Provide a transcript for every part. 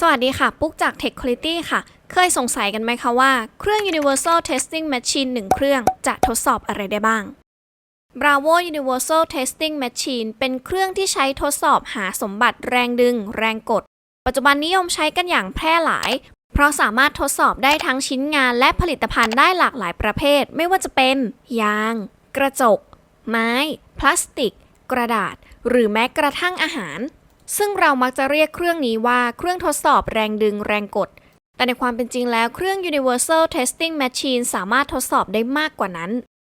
สวัสดีค่ะ ปุ๊กจาก Tech Quality ค่ะ เคยสงสัยกันไหมคะว่าเครื่อง Universal Testing Machine 1 เครื่องจะทดสอบอะไรได้บ้าง Bravo Universal Testing Machine เป็นเครื่องที่ใช้ทดสอบหาสมบัติแรงดึง แรงกด ปัจจุบันนิยมใช้กันอย่างแพร่หลาย เพราะสามารถทดสอบได้ทั้งชิ้นงานและผลิตภัณฑ์ได้หลากหลายประเภท ไม่ว่าจะเป็น ยาง กระจก ไม้ พลาสติก กระดาษ หรือแม้กระทั่งอาหาร ซึ่งเรามักจะเรียกเครื่องนี้ว่าเครื่องทดสอบแรงดึงแรงกด แต่ในความเป็นจริงแล้วเครื่อง Universal Testing Machine สามารถทดสอบได้มากกว่านั้น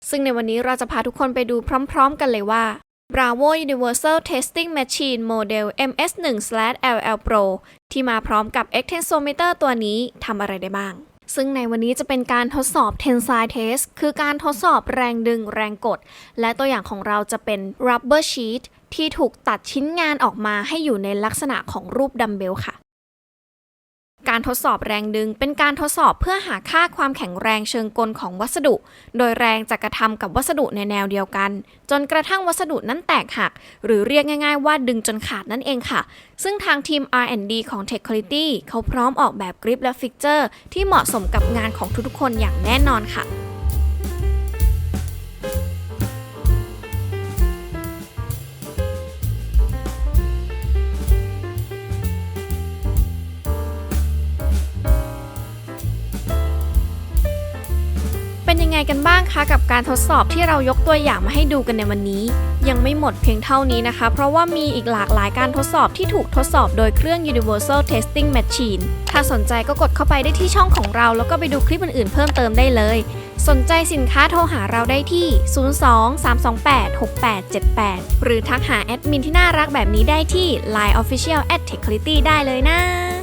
ซึ่งในวันนี้เราจะพาทุกคนไปดูพร้อมๆ กันเลยว่า Bravo Universal Testing Machine Model MS1/LL Pro ที่มาพร้อมกับ Extensometer ตัวนี้ทำอะไรได้บ้าง ซึ่งในวันนี้จะเป็นการทดสอบ Tensile Test คือการทดสอบแรงดึงแรงกด และตัวอย่างของเราจะเป็น Rubber Sheet ที่ถูกตัดชิ้นงานออกมาให้อยู่ในลักษณะของรูปดัมเบลค่ะ การทดสอบแรงดึงเป็นการทดสอบเพื่อหาค่าความแข็งแรงเชิงกลของวัสดุ โดยแรงจะกระทำกับวัสดุในแนวเดียวกัน จนกระทั่งวัสดุนั้นแตกหัก หรือเรียกง่ายๆ ว่าดึงจนขาดนั่นเองค่ะ ซึ่งทางทีม R&D ของ Tech Quality เขาพร้อมออกแบบกริปและฟิกเจอร์ที่เหมาะสมกับงานของทุกๆคนอย่างแน่นอนค่ะ ไงกันบ้างคะกับการทดสอบที่เรายกตัวอย่างมาให้ดูกันในวันนี้ ยังไม่หมดเพียงเท่านี้นะคะ เพราะว่ามีอีกหลากหลายการทดสอบที่ถูกทดสอบโดยเครื่อง Universal Testing Machine ถ้าสนใจก็กดเข้าไปได้ที่ช่องของเรา แล้วก็ไปดูคลิปอื่นๆเพิ่มเติมได้เลย สนใจสินค้าโทรหาเราได้ที่ 02-328-6878 หรือทักหาแอดมินที่น่ารักแบบนี้ได้ที่ Line Official at Techquality ได้เลยนะ